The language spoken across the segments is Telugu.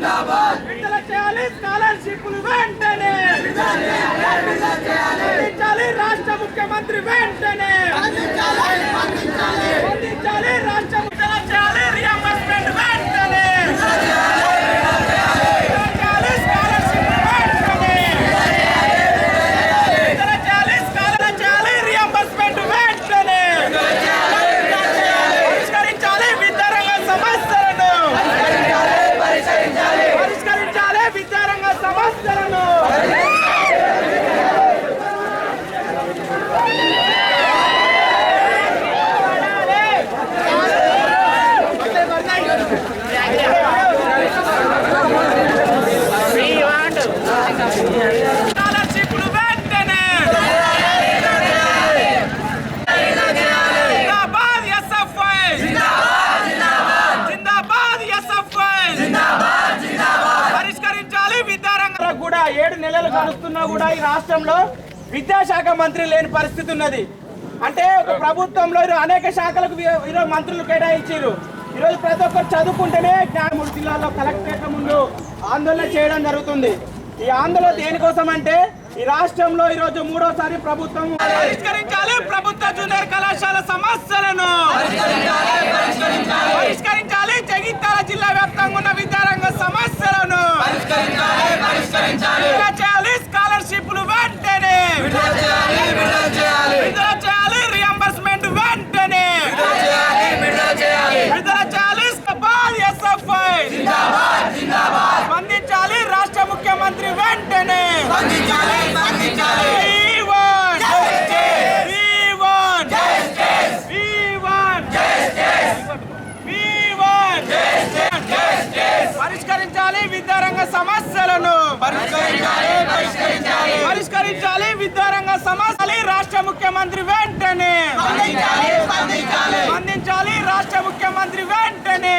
జిందాబాద్ విడుదల చేయాలి స్కాలర్షిప్లు వెంటనే రాష్ట్ర ముఖ్యమంత్రి వెంటనే అందించాలి నెలలు గడుస్తున్నా కూడా ఈ రాష్ట్రంలో విద్యాశాఖ మంత్రి లేని పరిస్థితి ఉన్నది. అంటే ఒక ప్రభుత్వంలో అనేక శాఖలకు ఈరోజు మంత్రులు కేటాయించారు. ఈరోజు ప్రతి ఒక్కరు చదువుకుంటేనే జ్ఞానమూడు జిల్లాలో కలెక్టరేట్ ముందు ఆందోళన చేయడం జరుగుతుంది. ఈ ఆందోళన దేనికోసం అంటే ఈ రాష్ట్రంలో ఈ రోజు మూడోసారి ప్రభుత్వం పరిష్కరించాలి. ప్రభుత్వ జూనియర్ కళాశాల సమస్యలను పరిష్కరించాలి. జగిత్యాల జిల్లా వ్యాప్తంగా ఉన్న విద్యారంగ సమస్యలను విడుదల చేయాలి స్కాలర్షిప్లు వెంటనే విడుదల చేయాలి రియంబర్స్మెంట్ వెంటనే విడుదల చేయాలి స్కాబాద్ ఎస్ఎఫ్ఐ స్పందించాలి రాష్ట్ర ముఖ్యమంత్రి వెంటనే We want We want We want We want పరిష్కరించాలి విద్యారంగ సమస్యలను పరిష్కరించాలి విద్యారంగ సమస్యలు రాష్ట్ర ముఖ్యమంత్రి వెంటనే. స్పందించాలి రాష్ట్ర ముఖ్యమంత్రి వెంటనే.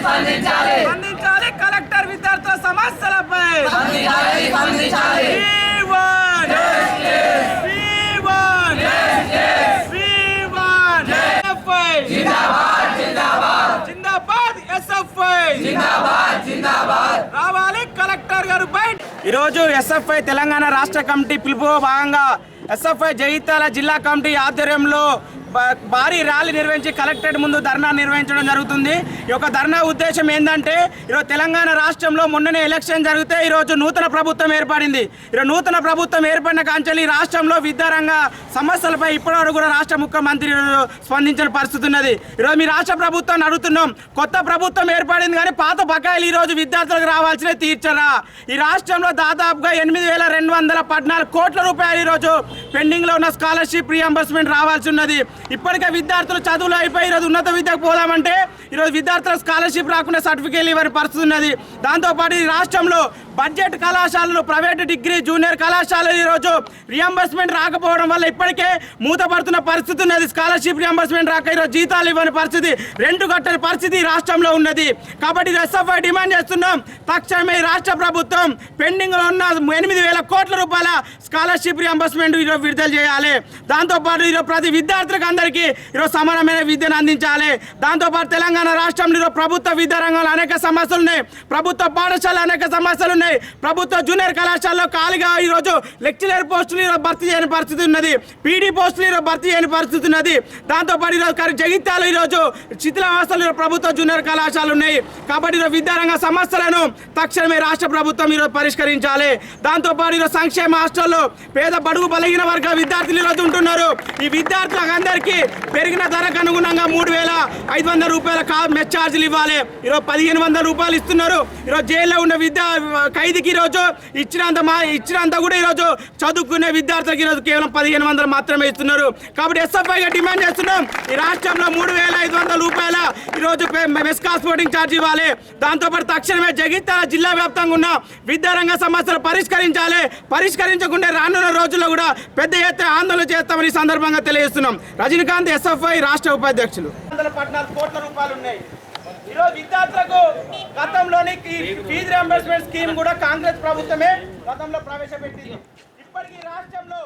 స్పందించాలి కలెక్టర్ విద్యార్థుల సమస్యలపై. రావాలి కలెక్టర్ గారు బయట. ఈరోజు ఎస్ఎఫ్ఐ తెలంగాణ రాష్ట్ర కమిటీ పిలుపు భాగంగా ఎస్ఎఫ్ఐ జగిత్యాల జిల్లా కమిటీ ఆధ్వర్యంలో భారీ ర్యాలీ నిర్వహించి కలెక్టరేట్ ముందు ధర్నా నిర్వహించడం జరుగుతుంది. ఈ యొక్క ధర్నా ఉద్దేశం ఏంటంటే ఈరోజు తెలంగాణ రాష్ట్రంలో మొన్ననే ఎలక్షన్ జరిగితే ఈరోజు నూతన ప్రభుత్వం ఏర్పడింది. ఈరోజు నూతన ప్రభుత్వం ఏర్పడిన కాంచెలు ఈ రాష్ట్రంలో విద్యారంగ సమస్యలపై ఇప్పటివరకు కూడా రాష్ట్ర ముఖ్యమంత్రి స్పందించిన పరిస్థితి ఉన్నది. ఈరోజు మీ రాష్ట్ర ప్రభుత్వాన్ని అడుగుతున్నాం కొత్త ప్రభుత్వం ఏర్పడింది కానీ పాత బకాయిలు ఈరోజు విద్యార్థులకు రావాల్సిన తీర్చరా. ఈ రాష్ట్రంలో దాదాపుగా ఎనిమిది వేల రెండు వందల పద్నాలుగు కోట్ల రూపాయలు ఈరోజు పెండింగ్లో ఉన్న స్కాలర్షిప్ రీఎంబర్స్మెంట్ రావాల్సి ఉన్నది. ఇప్పటికే విద్యార్థులు చదువులు అయిపోయి ఈరోజు ఉన్నత విద్యకు పోదామంటే ఈరోజు విద్యార్థులకు స్కాలర్షిప్ రాకుండా సర్టిఫికేట్లు ఇవ్వని పరిస్థితి ఉన్నది. దాంతోపాటు ఈ రాష్ట్రంలో బడ్జెట్ కళాశాలలు ప్రైవేట్ డిగ్రీ జూనియర్ కళాశాలలు ఈరోజు రియంబర్స్మెంట్ రాకపోవడం వల్ల ఇప్పటికే మూతపడుతున్న పరిస్థితి ఉన్నది. స్కాలర్షిప్ రియంబర్స్మెంట్ రాక ఈరోజు జీతాలు ఇవ్వని పరిస్థితి రెండు కట్టని పరిస్థితి రాష్ట్రంలో ఉన్నది. కాబట్టి ఎస్ఎఫ్ఐ డిమాండ్ చేస్తున్నాం. తక్షణమే రాష్ట్ర ప్రభుత్వం పెండింగ్లో ఉన్న ఎనిమిది వేల కోట్ల రూపాయల స్కాలర్షిప్ రియంబర్స్మెంట్ ఈరోజు విడుదల చేయాలి. దాంతోపాటు ఈరోజు ప్రతి విద్యార్థులకు అందరికీ ఈరోజు సమానమైన విద్యను అందించాలి. దాంతోపాటు తెలంగాణ రాష్ట్రంలో ఈరోజు ప్రభుత్వ విద్యా రంగంలో అనేక సమస్యలు ఉన్నాయి. ప్రభుత్వ పాఠశాల అనేక సమస్యలు ఉన్నాయి. ప్రభుత్వ జూనియర్ కళాశాలలో ఖాళీగా ఈరోజు లెక్చరర్ పోస్టులు ఈరోజు భర్తీ చేయని పరిస్థితి ఉన్నది. పీడీ పోస్టులు ఈరోజు భర్తీ చేయని పరిస్థితి ఉన్నది. దాంతోపాటు ఈరోజు కానీ జగిత్యాలు ఈరోజు శిథిలావస్థలు ప్రభుత్వ జూనియర్ కళాశాలలు ఉన్నాయి. కాబట్టి ఈరోజు విద్యారంగ సమస్యలను తక్షణమే రాష్ట్ర ప్రభుత్వం ఈరోజు పరిష్కరించాలి. దాంతోపాటు ఈరోజు సంక్షేమ హాస్టల్లో పేద బడుగు బలహీన వర్గ విద్యార్థులు ఈరోజు ఉంటున్నారు. ఈ విద్యార్థులకు అందరికీ పెరిగిన ధరకు అనుగుణంగా మూడు వేల ఐదు వందల రూపాయల కా మెస్ ఛార్జీలు ఇవ్వాలి. ఈరోజు పదిహేను వందల రూపాయలు ఇస్తున్నారు. ఈరోజు జైల్లో ఉన్న విద్యా ఖైదీకి ఈరోజు ఇచ్చినంత మా ఇచ్చినంత కూడా ఈరోజు చదువుకునే విద్యార్థులకు ఈరోజు కేవలం పదిహేను వందలు మాత్రమే ఇస్తున్నారు. కాబట్టి ఎస్ఎఫ్ఐగా డిమాండ్ చేస్తున్నాం. ఈ రాష్ట్రంలో మూడు వేల ఐదు వందల రూపాయల ఈరోజు మెస్ కాస్పోర్టింగ్ ఛార్జ్ ఇవ్వాలి. దాంతోపాటు తక్షణమే జగిత్యాల జిల్లా వ్యాప్తంగా ఉన్న విద్యారంగ సమస్యలు పరిష్కరించాలి. పరిష్కరించకుండా రానున్న రోజుల్లో కూడా పెద్ద ఎత్తున ఆందోళన చేస్తామని సందర్భంగా తెలియజేస్తున్నాం. రజనీకాంత్ ఎస్ఎఫ్ఐ రాష్ట్ర ఉపాధ్యక్షులు. వందల పద్నాలుగు కోట్ల రూపాయలు ఉన్నాయి. ఈరోజు విద్యార్థులకు గతంలోని ఫీజు రియంబర్స్మెంట్ స్కీమ్ కూడా కాంగ్రెస్ ప్రభుత్వమే గతంలో ప్రవేశపెట్టింది. ఇప్పటికీ రాష్ట్రంలో